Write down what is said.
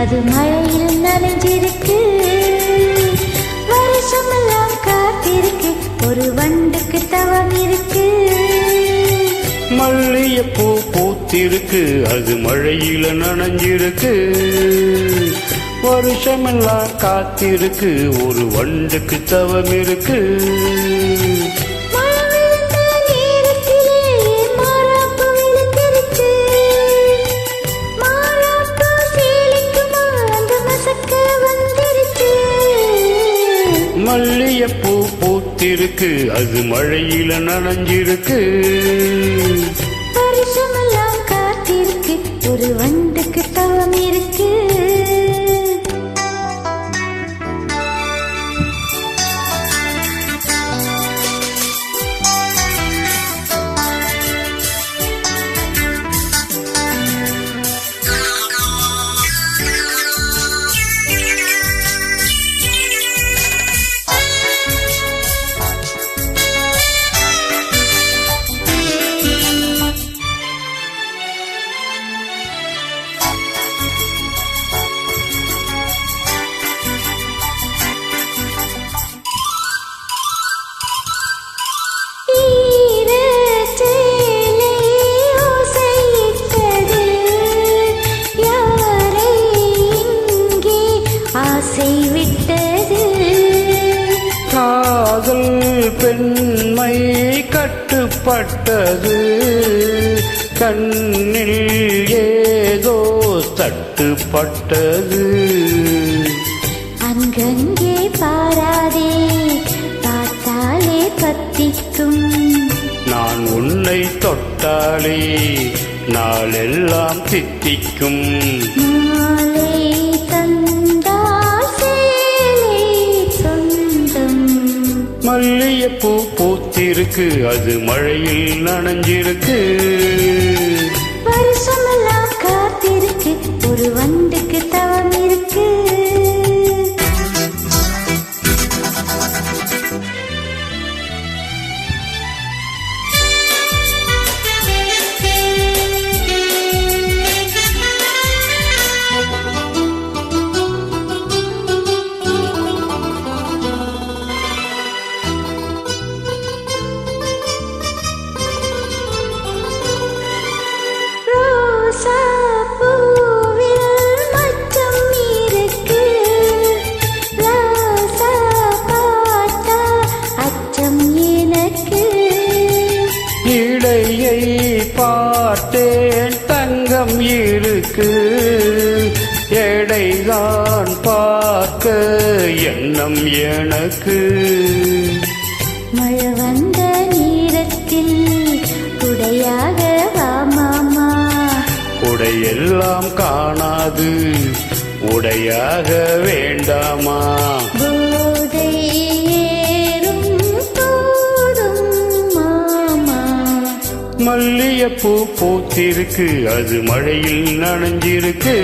அது மழையில் நனைஞ்சிருக்கு. வருஷமெல்லாம் காத்திருக்கு. ஒரு வண்டுக்கு தவம் இருக்கு. பூ பூத்திருக்கு. அது மழையில நனைஞ்சிருக்கு. வருஷமெல்லாம் காத்திருக்கு. ஒரு வண்டுக்கு தவம் இருக்கு. இருக்கு அது மழையில நனைஞ்சிருக்கு. வருஷமெல்லாம் காத்திருக்கு ஒரு வண்டுக்கு தவம் இருக்கு. பெண்மை கட்டுப்பட்டது. கண்ணில் ஏதோ தட்டுப்பட்டது. அங்கங்கே பாராதே பார்த்தாலே பத்திக்கும். நான் உன்னை தொட்டாலே நாளெல்லாம் தித்திக்கும். மல்லிகைப்பூ பூத்திருக்கு அது மழையில் நனைஞ்சிருக்கு. வருஷமெல்லாம் காத்திருக்கு ஒரு இடையை பார்த்தேன் தங்கம் இருக்கு. எடைதான் பார்க்க எண்ணம் எனக்கு. மழை வந்த நேரத்தில் குடையாக வா மாமா. உடையெல்லாம் காணாது. உடையாக வேண்டாமா? மல்லிகைப்பூ பூத்திருக்கு. அது மழையில் நனைஞ்சிருக்கு.